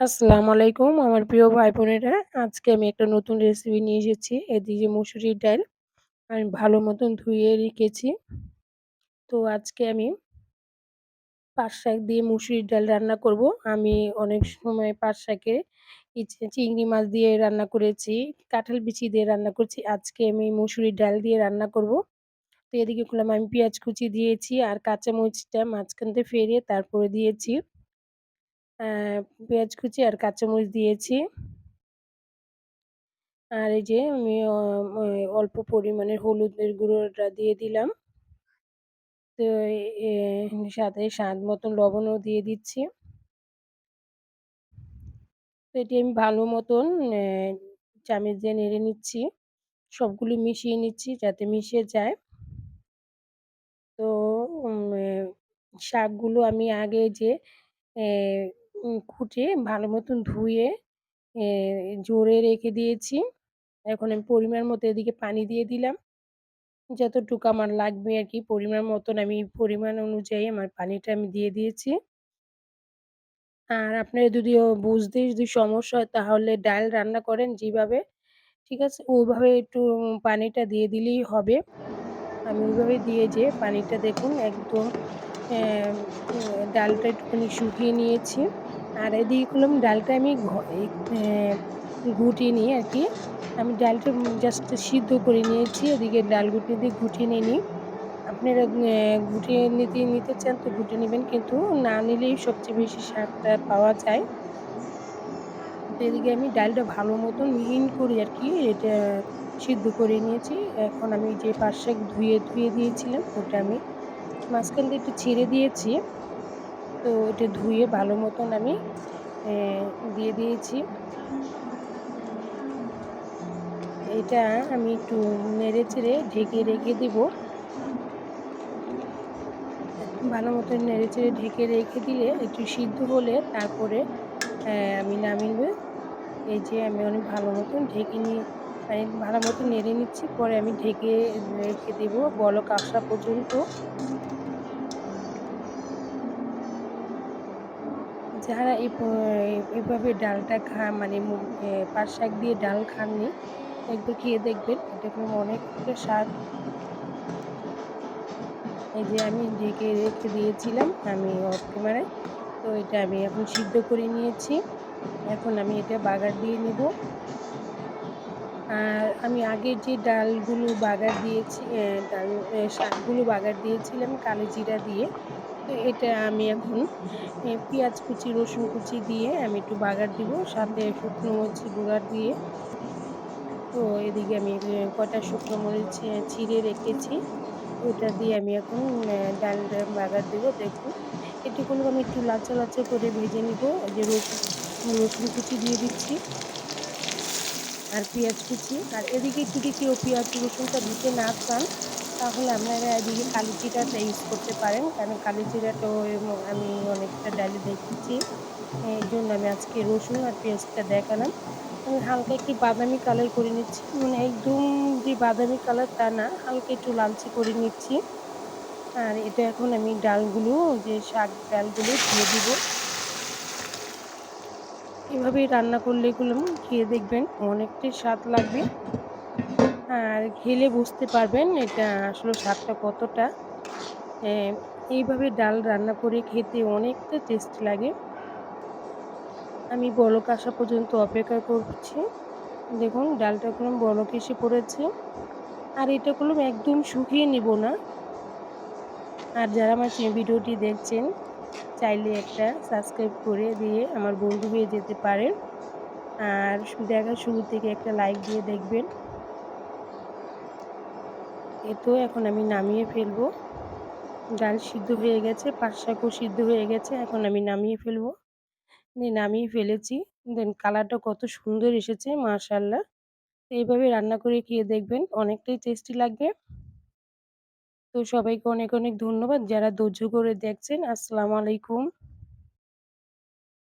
আসসালামু আলাইকুম আমার প্রিয় ভাই বোনেরা আজকে আমি একটা নতুন রেসিপি নিয়ে এসেছি। এদিকে মুসুরির ডাল, আমি ভালো মতন ধুয়ে রেখেছি। তো আজকে আমি পাট শাক দিয়ে মুসুরির ডাল রান্না করব। আমি অনেক সময় পাট শাকে চিংড়ি মাছ দিয়ে রান্না করেছি, কাঁঠাল বিচি দিয়ে রান্না করছি। আজকে আমি মুসুরির ডাল দিয়ে রান্না করব। তো এদিকে করলাম আমি পেঁয়াজ কুচি দিয়েছি আর কাঁচা মরিচটা মাঝখান থেকে ফেরে তারপরে দিয়েছি পেঁয়াজ কুচি আর কাঁচামরিচ দিয়েছি। আর এই যে আমি অল্প পরিমাণে হলুদের গুঁড়োটা দিয়ে দিলাম। তো সাথে স্বাদ মতন লবণও দিয়ে দিচ্ছি। তো এটি আমি ভালো মতন চামচ দিয়ে নেড়ে নিচ্ছি। সবগুলো মিশিয়ে নিচ্ছি যাতে মিশে যায়। তো শাকগুলো আমি আগে যে খুঁটে ভালো মতন ধুয়ে জোরে রেখে দিয়েছি। এখন আমি পরিমাণ মতো এদিকে পানি দিয়ে দিলাম। যতটুকু আমার লাগবে আর কি, পরিমাণ মতন আমি, পরিমাণ অনুযায়ী আমার পানিটা আমি দিয়ে দিয়েছি। আর আপনারা যদিও বুঝতে যদি সমস্যা হয়, তাহলে ডাল রান্না করেন যেভাবে, ঠিক আছে? ওইভাবে একটু পানিটা দিয়ে দিলেই হবে। আমি ওইভাবে দিয়ে যে পানিটা দেখুন, একদম ডালটা একটুখানি শুকিয়ে নিয়েছি। আর এদিকে করলাম ডালটা আমি ঘুটিয়ে নিয়ে আর কি। আমি ডালটা জাস্ট সিদ্ধ করে নিয়েছি, এদিকে ডাল গুটি দিয়ে ঘুটিয়ে নিয়ে নিই। আপনারা ঘুটিয়ে নিতে নিতে চান তো ঘুটে নেবেন, কিন্তু না নিলেই সবচেয়ে বেশি স্বাদটা পাওয়া যায়। তো এদিকে আমি ডালটা ভালো মতন মিহিন করে আর কি এটা সিদ্ধ করে নিয়েছি। এখন আমি যে পাশে ধুয়ে ধুয়ে দিয়েছিলাম, ওটা আমি মাঝখান দিয়ে একটু ছিঁড়ে দিয়েছি। তো এটা ধুয়ে ভালো মতন আমি দিয়ে দিয়েছি। এটা আমি একটু নেড়ে চেড়ে ঢেকে রেখে দেব। ভালো মতো নেড়ে চেড়ে ঢেকে রেখে দিলে একটু সিদ্ধ হলে তারপরে আমি নামিয়ে এই যে আমি অনেক ভালো মতন ঢেকে নিয়ে আমি ভালো মতো নেড়ে নিচ্ছি, পরে আমি ঢেকে রেখে দেবো বলক আসা পর্যন্ত। যারা এভাবে ডালটা খা মানে পাট শাক দিয়ে ডাল খাননি একবার খেয়ে দেখবেন কোনো অনেকটা স্বাদ। এই যে আমি ঢেকে রেখে দিয়েছিলাম, আমি অফ ক্যামেরায় তো এটা আমি এখন সিদ্ধ করে নিয়েছি। এখন আমি এটা বাগার দিয়ে নেব। আর আমি আগে যে ডালগুলো বাগার দিয়েছি ডাল শাকগুলো বাগার দিয়েছিলাম, কালো জিরা দিয়ে তো এটা আমি এখন পেঁয়াজ কুচি, রসুন কুচি দিয়ে আমি একটু বাগার দিব, সাথে শুকনো মরিচ গুঁড়া দিয়ে। তো এদিকে আমি কটা শুকনো মরিচ ছিঁড়ে রেখেছি, ওটা দিয়ে আমি এখন ডাল বাগার দেব, দেখুন। এটুকুলো আমি একটু লাচা লাচা করে ভেজে নিব যে রসুন রসুন কুচি দিয়ে দিচ্ছি। আর পেঁয়াজ কুচি, আর এদিকে একটু যদি কেউ পেঁয়াজ রসুনটা দিতে না চান তাহলে আপনারা এদিকে কালি জিরাটা ইউজ করতে পারেন। কারণ কালি জিরাটাও আমি অনেকটা ডালি দেখেছি। এই জন্য আমি আজকে রসুন আর পেঁয়াজটা দেখালাম। আমি হালকা একটু বাদামি কালার করে নিচ্ছি। মানে একদম যে বাদামি কালার তা না, হালকা একটু লালচে করে নিচ্ছি। আর এটা এখন আমি ডালগুলো, যে শাক ডালগুলো দিয়ে দিব। এভাবেই রান্না করলে এগুলো খেয়ে দেখবেন, অনেকটাই স্বাদ লাগবে। আর খেলে বুঝতে পারবেন এটা আসলে স্বাদটা কতটা। এইভাবে ডাল রান্না করে খেতে অনেকটা টেস্ট লাগে। আমি বলক আসা পর্যন্ত অপেক্ষা করছি। দেখুন, ডালটা কোনো বলক এসে পড়েছে। আর এটা করলাম একদম শুকিয়ে নেব না। আর যারা আমার ভিডিওটি দেখছেন, চাইলে একটা সাবস্ক্রাইব করে দিয়ে আমার বন্ধু হয়ে যেতে পারেন। আর দেখা শুরু থেকে একটা লাইক দিয়ে দেখবেন। এতো এখন আমি নামিয়ে ফেলব। ডাল সিদ্ধ হয়ে গেছে পাঁচ শাকও সিদ্ধ হয়ে গেছে, এখন আমি নামিয়ে ফেলব। দিয়ে নামিয়ে ফেলেছি। দেন কালারটা কত সুন্দর এসেছে মাশাল্লাহ এইভাবে রান্না করে খেয়ে দেখবেন, অনেকটাই টেস্টি লাগবে। তো সবাইকে অনেক অনেক ধন্যবাদ যারা ধৈর্য করে দেখছেন। আসসালামু আলাইকুম।